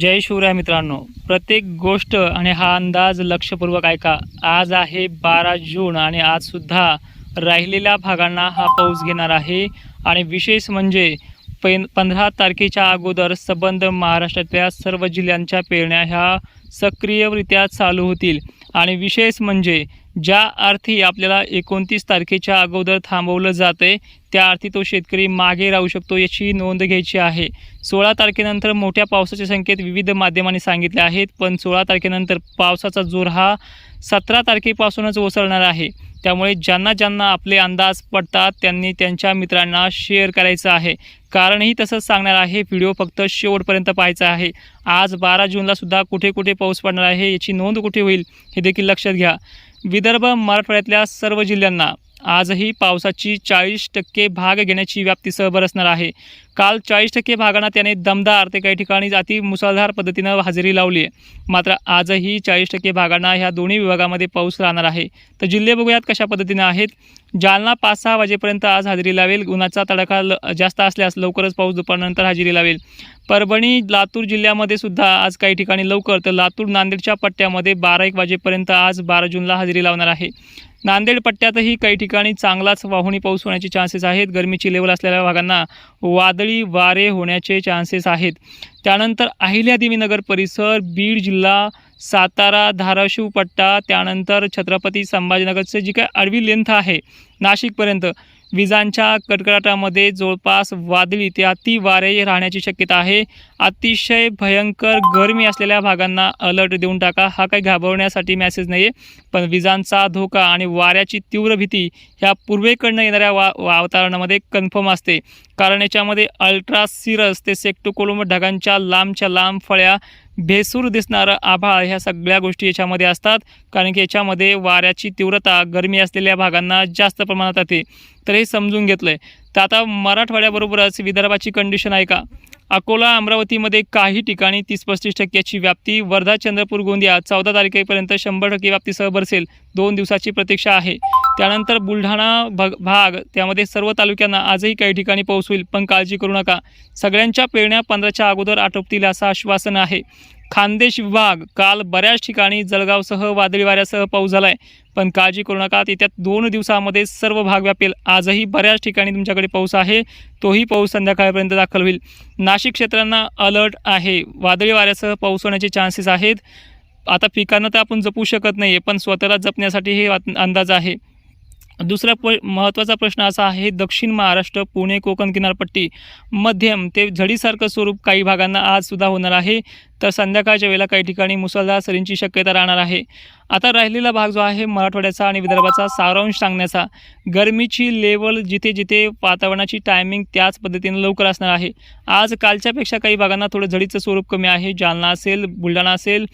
जय शिवराय मित्रांनो. प्रत्येक गोष्ट आणि हा अंदाज लक्षपूर्वक ऐका. आज आहे बारा जून आणि आजसुद्धा राहिलेल्या भागांना हा पाऊस घेणार आहे. आणि विशेष म्हणजे पै पंधरा तारखेच्या अगोदर सबंध महाराष्ट्रातल्या सर्व जिल्ह्यांच्या पेरण्या ह्या सक्रियरित्या चालू होतील. आणि विशेष म्हणजे ज्या अर्थी आपल्याला एकोणतीस तारखेच्या अगोदर थांबवलं जाते त्या अर्थी तो शेतकरी मागे राहू शकतो याची नोंद घ्यायची आहे. सोळा तारखेनंतर मोठ्या पावसाचे संकेत विविध माध्यमांनी सांगितले आहेत पण सोळा तारखेनंतर पावसाचा जोर हा सतरा तारखेपासूनच ओसरणार आहे. त्यामुळे ज्यांना ज्यांना आपले अंदाज पडतात त्यांनी त्यांच्या मित्रांना शेअर करायचं आहे. कारणही तसंच सांगणार आहे. व्हिडिओ फक्त शेवटपर्यंत पाहायचा आहे. आज बारा जूनला सुद्धा कुठे कुठे पाऊस पडणार आहे याची नोंद कुठे होईल हे देखील लक्षात घ्या. विदर्भ मराठवाड्यातल्या सर्व जिल्ह्यांना आजही पावसाची चाळीस टक्के भाग घेण्याची व्याप्ती सहभर असणार आहे. काल चाळीस टक्के भागांना त्याने दमदार ते काही ठिकाणी अति मुसळधार पद्धतीनं हजेरी लावली आहे. मात्र आजही चाळीस टक्के भागांना ह्या दोन्ही विभागामध्ये पाऊस राहणार आहे. तर जिल्हे बघूयात कशा पद्धतीनं आहेत. जालना पाच सहा वाजेपर्यंत आज हजेरी लावेल. उन्हाचा तडाखा ल जास्त असल्यास लवकरच पाऊस दुपारनंतर हजेरी लावेल. परभणी लातूर जिल्ह्यामध्ये सुद्धा आज काही ठिकाणी लवकर तर लातूर नांदेडच्या पट्ट्यामध्ये बारा एक वाजेपर्यंत आज बारा जूनला हजेरी लावणार आहे. नांदेड पट्ट्यातही काही ठिकाणी चांगलाच वाहुणी पाऊस होण्याचे चान्सेस आहेत. गरमीची लेवल असलेल्या भागांना वादळी वारे होण्याचे चान्सेस आहेत. त्यानंतर अहिल्यादेवीनगर परिसर बीड जिल्हा सातारा धाराशिव पट्टा त्यानंतर छत्रपती संभाजीनगरचं जी काय आडवी लेंथ आहे नाशिकपर्यंत. विजांच्या कडकडाटामध्ये जवळपास वादळी ते अति वारे राहण्याची शक्यता आहे. अतिशय भयंकर गरमी असलेल्या भागांना अलर्ट देऊन टाका. हा काही घाबरवण्यासाठी मॅसेज नाही आहे पण विजांचा धोका आणि वाऱ्याची तीव्र भीती ह्या पूर्वेकडनं येणाऱ्या वा वातावरणामध्ये कन्फर्म असते. कारण याच्यामध्ये अल्ट्रा सिरस ते सेक्टोकोलोम ढगांच्या लांबच्या लांब फळ्या भेसूर दिसणारं आभाळ ह्या सगळ्या गोष्टी याच्यामध्ये असतात. कारण की याच्यामध्ये वाऱ्याची तीव्रता गरमी असलेल्या भागांना जास्त प्रमाणात येते. तर हे समजून घेतलं आहे तर आता मराठवाड्याबरोबरच विदर्भाची कंडिशन आहे का? अकोला अमरावतीमध्ये काही ठिकाणी तीस पस्तीस टक्क्याची व्याप्ती. वर्धा चंद्रपूर गोंदिया चौदा तारखेपर्यंत शंभर टक्के व्याप्तीसह बरसेल. दोन दिवसाची प्रतीक्षा आहे. त्यानंतर बुलढाणा भग भाग त्यामध्ये सर्व तालुक्यांना आजही काही ठिकाणी पाऊस होईल पण काळजी करू नका. सगळ्यांच्या पेरण्या पंधराच्या अगोदर आटोपतील असं आश्वासन आहे. खानदेश विभाग काल बऱ्याच ठिकाणी जळगावसह वादळी वाऱ्यासह पाऊस झाला आहे पण काळजी करू नका येत्या दोन दिवसामध्ये सर्व भाग व्यापेल. आजही बऱ्याच ठिकाणी तुमच्याकडे पाऊस आहे तोही पाऊस संध्याकाळपर्यंत दाखल होईल. नाशिक क्षेत्रांना अलर्ट आहे. वादळी वाऱ्यासह पाऊस होण्याचे चान्सेस आहेत. आता पिकांना तर आपण जपू शकत नाही आहे पण स्वतःला जपण्यासाठी हे वात- अंदाज आहे. दुसरा प महत्त्वाचा प्रश्न असा आहे दक्षिण महाराष्ट्र पुणे कोकण किनारपट्टी मध्यम ते झडीसारखं स्वरूप काही भागांना आजसुद्धा होणार आहे. तर संध्याकाळच्या वेळेला काही ठिकाणी मुसळधार सरींची शक्यता राहणार आहे. आता राहिलेला भाग जो आहे मराठवाड्याचा आणि विदर्भाचा सारांश सांगण्याचा. गरमीची लेवल जिथे जिथे वातावरणाची टायमिंग त्याच पद्धतीनं लवकर असणार आहे. आज कालच्यापेक्षा काही भागांना थोडं झडीचं स्वरूप कमी आहे. जालना असेल बुलढाणा असेल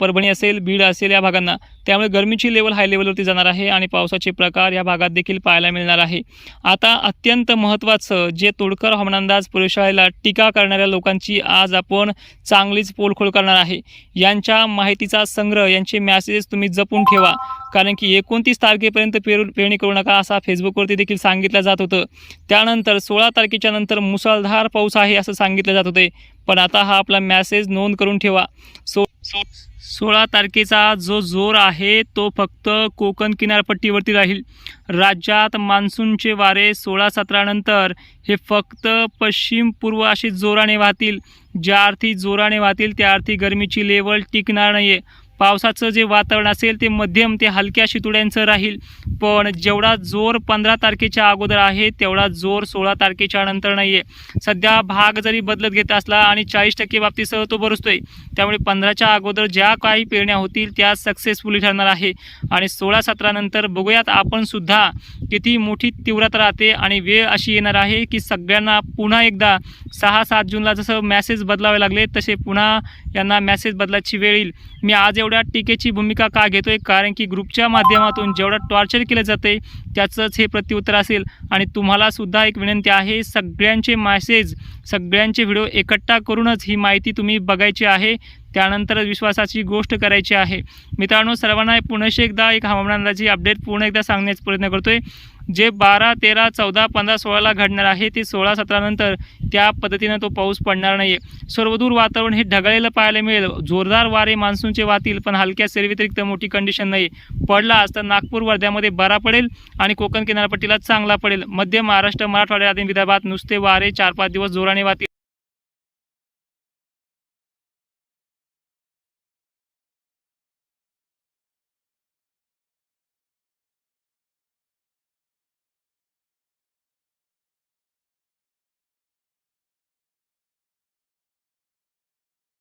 परभणी असेल बीड असेल या भागांना. त्यामुळे गरमीची लेवल हाय लेवलवरती जाणार आहे आणि पावसाचे प्रकार या भागात देखील पाहायला मिळणार आहे. आता अत्यंत महत्त्वाचं जे तोडकर हवामानंदाज प्रयोगशाळेला टीका करणाऱ्या लोकांची आज आपण चांगलीच पोलखोल करणार आहे. यांच्या माहितीचा संग्रह यांचे मॅसेजेस तुम्ही जपून ठेवा. कारण की एकोणतीस तारखेपर्यंत पेरू पेरणी करू नका असा फेसबुकवरती देखील सांगितलं जात होतं. त्यानंतर सोळा तारखेच्या नंतर मुसळधार पाऊस आहे असं सांगितलं जात होते. पण आता हा आपला मॅसेज नोंद करून ठेवा. सो सो सोळा तारखेचा जो जोर आहे तो फक्त कोकण किनारपट्टीवरती राहील. राज्यात मान्सूनचे वारे सोळा सतरा नंतर हे फक्त पश्चिम पूर्व असे जोराने वाहतील. ज्या अर्थी जोराने वाहतील त्या अर्थी गरमीची लेवल टिकणार नाही आहे पावसाचं जे वातावरण असेल ते मध्यम ते हलक्या शितुड्यांचं राहील. पण जेवढा जोर पंधरा तारखेच्या अगोदर आहे तेवढा जोर सोळा तारखेच्या नंतर नाही आहे सध्या भाग जरी बदलत घेत असला आणि चाळीस टक्के बाबतीसह तो बरसतोय त्यामुळे पंधराच्या अगोदर ज्या काही पेरण्या होतील त्या सक्सेसफुली ठरणार आहे. आणि सोळा सतरानंतर बघूयात आपण सुद्धा किती मोठी तीव्रता राहते आणि वेळ अशी येणार आहे की सगळ्यांना पुन्हा एकदा सहा सात जूनला जसं मॅसेज बदलावे लागले तसे पुन्हा यांना मॅसेज बदलायची वेळ येईल. मी आज एवढं एवढ्या टीकेची भूमिका का घेतोय? कारण की ग्रुपच्या माध्यमातून जेवढं टॉर्चर केलं जाते त्याचंच हे प्रत्युत्तर असेल. आणि तुम्हाला सुद्धा एक विनंती आहे सगळ्यांचे मॅसेज सगळ्यांचे व्हिडिओ एकट्ठा करूनच ही माहिती तुम्ही बघायची आहे. त्यानंतर विश्वासाची गोष्ट करायची आहे. मित्रांनो सर्वांना पुनश्च एकदा एक हवामानाची अपडेट पूर्ण एकदा सांगण्याचा प्रयत्न करतोय. जे बारा तेरा चौदा पंधरा सोळाला घडणार आहे ते सोळा सतरा नंतर त्या पद्धतीनं तो पाऊस पडणार नाही आहे सर्वदूर वातावरण हे ढगाळलेलं पाहायला मिळेल. जोरदार वारे मान्सूनचे वाहतील पण हलक्या सरी व्यतिरिक्त मोठी कंडिशन नाही पडला तर नागपूर वर्ध्यामध्ये बरा पडेल आणि कोकण किनारपट्टीला चांगला पडेल. मध्य महाराष्ट्र मराठवाड्यात विदर्भात नुसते वारे चार पाच दिवस जोराने वाहतील.